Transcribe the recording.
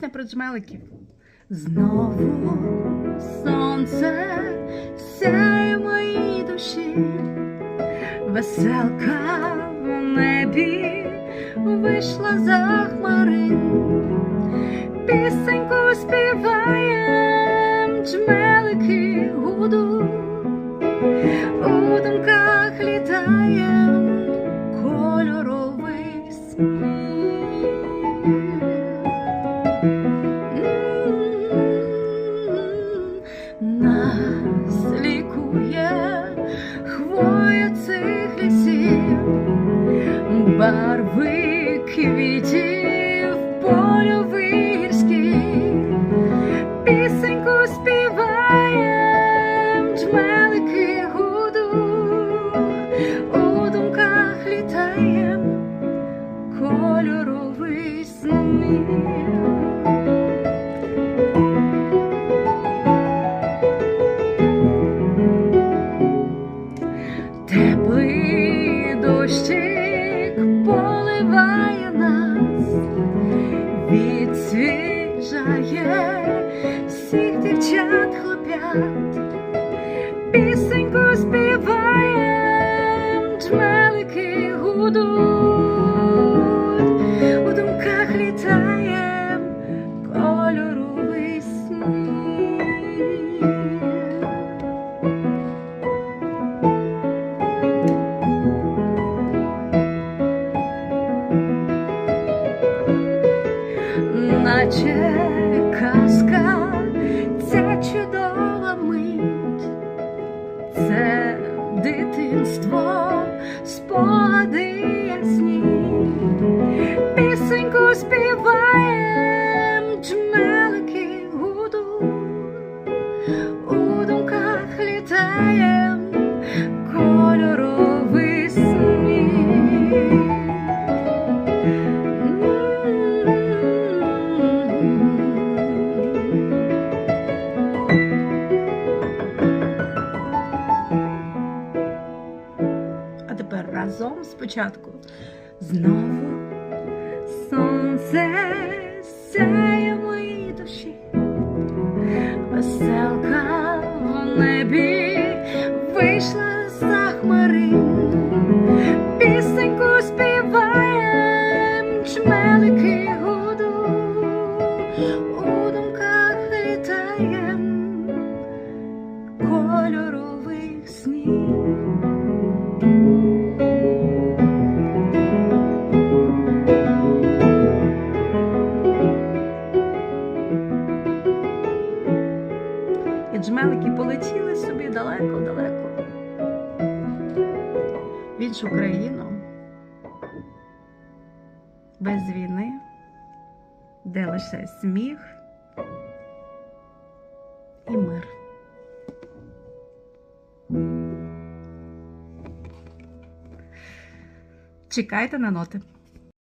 Пісня про джмеликів. Знову сонце сяє моїй душі, веселка в небі вийшла за хмари, пісеньку співаєм, джмелики поливає нас, відсвіжає всіх дівчат хлоп'ят, пісеньку співаєм, джмелики гудуть, наче казка, ця чудова мить, це дитинство, спогади ясні, пісеньку співаєм, джмелики гудуть, тепер разом спочатку. Знову сонце сяє моїй душі, веселка в небі вийшла за джмелики полетіли собі далеко-далеко. В іншу країну, без війни, де лише сміх і мир. Чекайте на ноти.